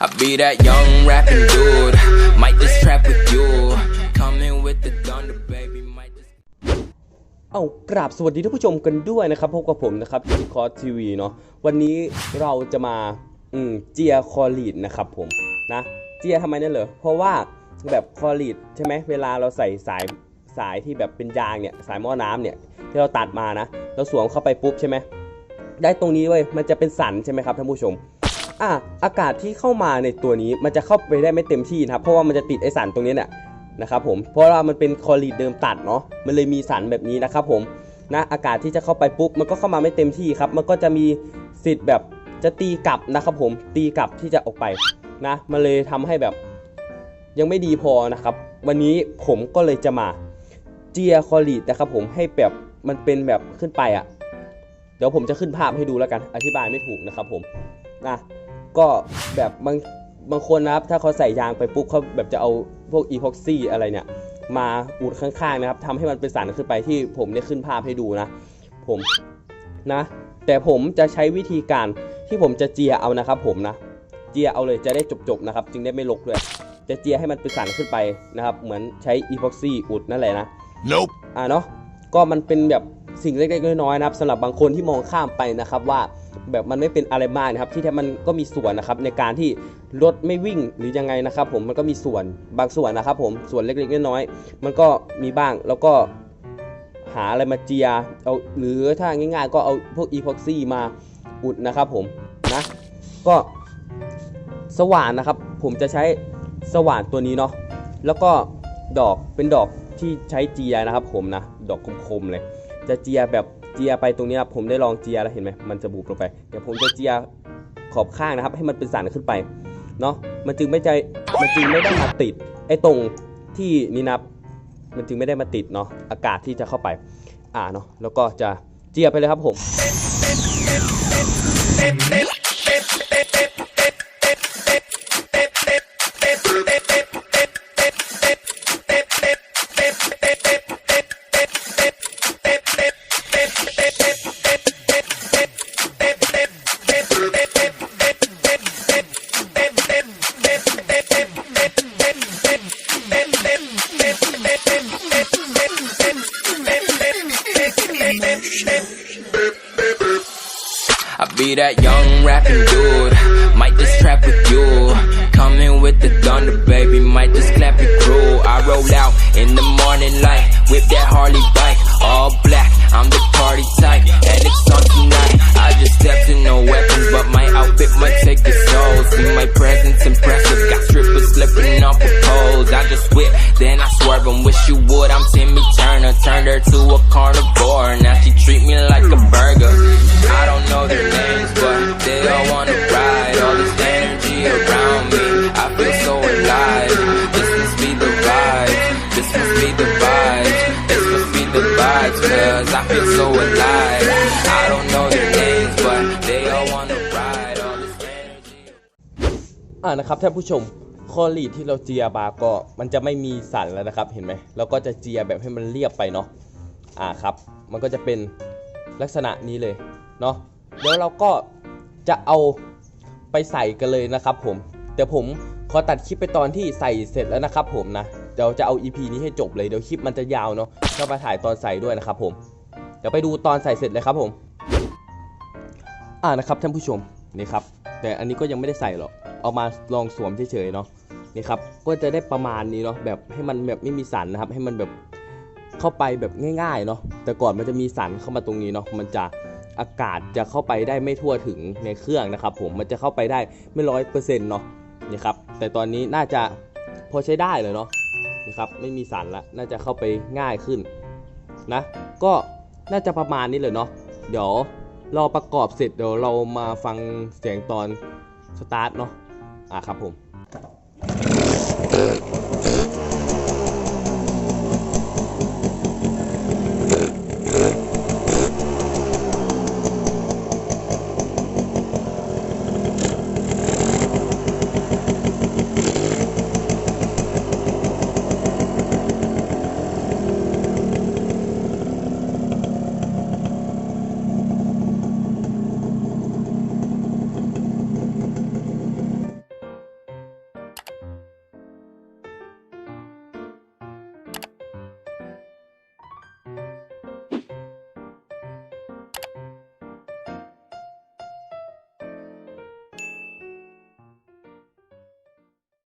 I be that young rapping dude. Might just trap with you. Coming with the thunder, baby. Might just. เอากราบสวัสดีท่านผู้ชมกันด้วยนะครับพบกับผมนะครับทีคอร์ทีวีเนาะวันนี้เราจะมาอืมเจียคอลีดนะครับผมนะเจียทำไมนั่นเหรอเพราะว่าแบบคอลีดใช่ไหมเวลาเราใส่สาย สายที่แบบเป็นยางเนี่ยสายหม้อน้ำเนี่ยที่เราตัดมานะเราสวมเข้าไปปุ๊บใช่ไหมได้ตรงนี้เว้ยมันจะเป็นสันใช่ไหมครับท่านผู้ชมอะอากาศที่เข้ามาในตัวนี้มันจะเข้าไปได้ไม่เต็มที่นะครับเพราะว่ามันจะติดไอสันตรงนี้เนี่ยนะครับผมเพราะว่ามันเป็นคอลีดเดิมตัดเนาะมันเลยมีสันแบบนี้นะครับผมนะอากาศที่จะเข้าไปปุ๊บมันก็เข้ามาไม่เต็มที่ครับ มันก็จะมีสิทธิ์แบบจะตีกลับนะครับผมตีกลับที่จะออกไปนะมันเลยทำให้แบบยังไม่ดีพอนะครับ วันนี้ผมก็เลยจะมา จียคอลีดนะครับผมให้แบบมันเป็นแบบขึ้นไปอะ่ะ เดี๋ยวผมจะขึ้นภาพให้ดูแล้วกัน อธิบายไม่ถูกนะครับผมนะก็แบบบางบางคนนะครับ ถ้าเขาใส่ยางไปปุ๊บเขาแบบจะเอาพวกอีพ็อกซี่อะไรเนี่ย มาอุดข้างๆนะครับทำให้มันเป็นสันขึ้นไปที่ผมได้ขึ้นภาพให้ดูนะ ผมนะ แต่ผมจะใช้วิธีการที่ผมจะเจียเอานะครับ ผมนะ เจียเอาเลยจะได้จบๆนะครับ จึงได้ไม่ลกด้วยจะเจียให้มันเป็นสันขึ้นไปนะครับ เหมือนใช้อีพ็อกซี่อุดนั่นแหละนะ Nope. อ่าเนาะก็มันเป็นแบบสิ่งเล็กๆน้อยๆนะครับสำหรับบางคนที่มองข้ามไปนะครับว่าแบบมันไม่เป็นอะไรมากนะครับที่แท้มันก็มีส่วนนะครับในการที่รถไม่วิ่งหรือยังไงนะครับ ผมมันก็มีส่วนบางส่วนนะครับ ผมส่วนเล็กๆน้อยๆมันก็มีบ้างแล้วก็หาอะไรมาเจียเอาหรือถ้าง่าย ๆ ก็เอาพวกอีพ็อกซี่มาอุดนะครับ ผมนะก็สว่านนะครับ ผมจะใช้สว่านตัวนี้เนาะแล้วก็ดอกเป็นดอก ที่ใช้เจียนะครับผมนะ ดอกคมๆเลย จะเจียแบบเจียไปตรงนี้ครับผมได้ลองเจียแล้วเห็นไหมมันจะบุบลงไป เดี๋ยวผมจะเจียขอบข้างนะครับ ให้มันเป็นสันขึ้นไปเนาะมันจึงไม่ใจมันจึงไม่ได้มาติดไอ้ตรงที่นี่นับ มันจึงไม่ได้มาติดเนาะอากาศที่จะเข้าไปอ่าเนาะแล้วก็จะเจียไปเลยครับผม I be that young rapping dude. Might just trap with you. Coming with the thunder, baby. Might just clap it crew. I roll out in the morning light. Whip that Harley bike. All black. I'm the party type. And it's on wish you would. I'm Timmy Turner. Turned her to a carnivore. Now she treat me like a burger. I don't know their names, but they all wanna ride. All this energy around me, I feel so alive. This must be the vibes. This must be the vibes. This must be the vibes, cause I feel so alive. I don't know their names, but they all wanna ride. All this energy. อ่านะครับท่านผู้ชม คอลีดที่เราเจียบาก็มันจะไม่มีสันแล้วนะครับเห็นไหมเราก็จะเจียแบบให้มันเรียบไปเนาะอ่าครับ มันก็จะเป็นลักษณะนี้เลยเนาะเดี๋ยวเราก็จะเอาไปใส่กันเลยนะครับผมแต่ผมขอตัดคลิปไปตอนที่ใส่เสร็จแล้วนะครับผมนะเดี๋ยวจะเอา EP นี้ให้จบเลยเดี๋ยวคลิปมันจะยาวเนาะก็มาถ่ายตอนใส่ด้วยนะครับผมเดี๋ยวไปดูตอนใส่เสร็จเลยครับผมอ่านะครับท่านผู้ชมนี่ครับแต่อันนี้ก็ยังไม่ได้ใส่หรอกเอามาลองสวมเฉยๆเนาะ นี่ครับก็จะได้ประมาณนี้เนาะแบบให้มันแบบไม่มีสันนะครับ ให้มันแบบเข้าไปแบบง่ายๆเนาะแต่ก่อนมันจะมีสันเข้ามาตรงนี้เนาะมันจะอากาศจะเข้าไปได้ไม่ทั่วถึงในเครื่องนะครับ ผมมันจะเข้าไปได้ไม่ร้อยเปอร์เซ็นต์เนาะนี่ครับแต่ตอนนี้น่าจะพอใช้ได้เลยเนาะนะครับไม่มีสันละน่าจะเข้าไปง่ายขึ้นนะก็น่าจะประมาณนี้เลยเนาะเดี๋ยวรอประกอบเสร็จเดี๋ยวเรามาฟังเสียงตอนสตาร์ทเนาะอะครับผม Thank you.